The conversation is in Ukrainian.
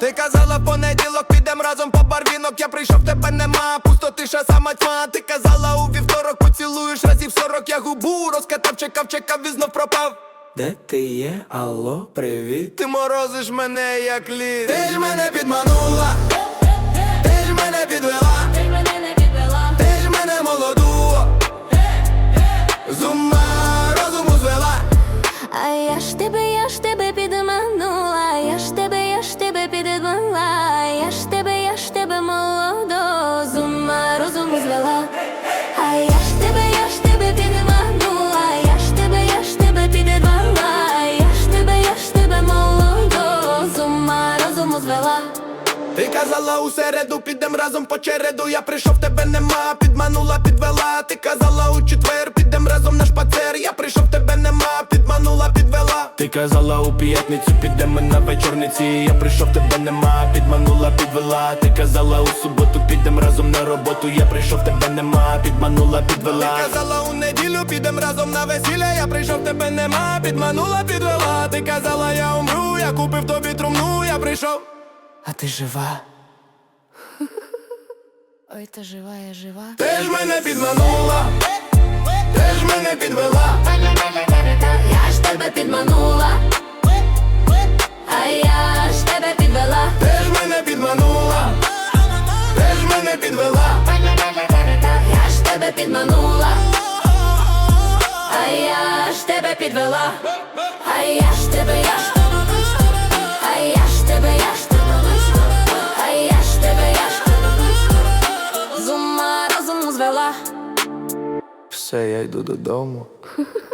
Ти казала понеділок, підем разом по барвінок. Я прийшов, тебе нема, пусто тиша сама тьма. Ти казала у вівторок, поцілуєш разів сорок, я губу розкатав, чекав, чекав і знов пропав. Де ти є? Алло, привіт. Ти морозиш мене, як лід. Ти ж мене підманула, звела. Ти казала у середу, підем разом по череду. Я прийшов, тебе нема, підманула, підвела. Ти казала у четвер, підем разом на шпацер. Я прийшов, тебе нема, підманула, підвела. Ти казала у п'ятницю, підемо на вечорниці. Я прийшов, тебе нема, підманула, підвела. Ти казала у суботу, підем разом на роботу. Я прийшов, тебе нема, підманула, підвела. Ти казала у неділю, підем разом на весілля. Я прийшов, тебе нема, підманула, підвела. Ти казала, я прийшов. А ти жива? Ой, та жива, я жива. Ти ж мене підманула, ти ж мене підвела, Я ж тебе підманула, а я ж тебе підвела. ти ж мене підманула, ти ж мене підвела, Я ж тебе підманула, а я ж тебе підвела, все, я йду додому.